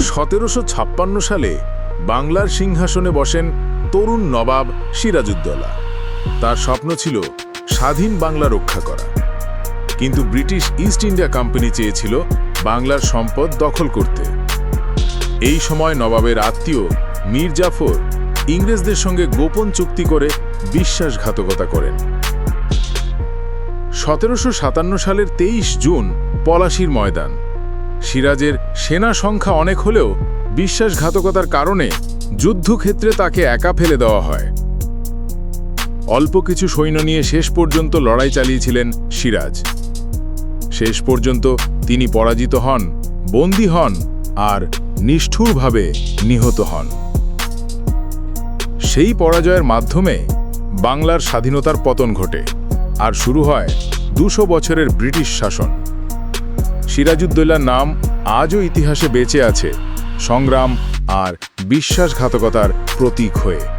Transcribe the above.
সতেরোশো ছাপ্পান্ন সালে বাংলার সিংহাসনে বসেন তরুণ নবাব সিরাজউদ্দৌলা। তার স্বপ্ন ছিল স্বাধীন বাংলা রক্ষা করা। কিন্তু ব্রিটিশ ইস্ট ইন্ডিয়া কোম্পানি চেয়েছিল বাংলার সম্পদ দখল করতে। এই সময় নবাবের আত্মীয় মীর জাফর ইংরেজদের সঙ্গে গোপন চুক্তি করে বিশ্বাসঘাতকতা করেন। সতেরোশো সাতান্ন সালের তেইশ জুন পলাশির ময়দান। সিরাজের সেনা সংখ্যা অনেক হলেও বিশ্বাসঘাতকতার কারণে যুদ্ধক্ষেত্রে তাকে একা ফেলে দেওয়া হয়। অল্প কিছু সৈন্য নিয়ে শেষ পর্যন্ত লড়াই চালিয়েছিলেন সিরাজ। শেষ পর্যন্ত তিনি পরাজিত হন, বন্দী হন আর নিষ্ঠুরভাবে নিহত হন। সেই পরাজয়ের মাধ্যমে বাংলার স্বাধীনতার পতন ঘটে আর শুরু হয় দুশো বছরের ব্রিটিশ শাসন। সিরাজউদ্দৌলার নাম আজও ইতিহাসে বেঁচে আছে। সংগ্রাম আর বিশ্বাসঘাতকতার প্রতীক হয়ে।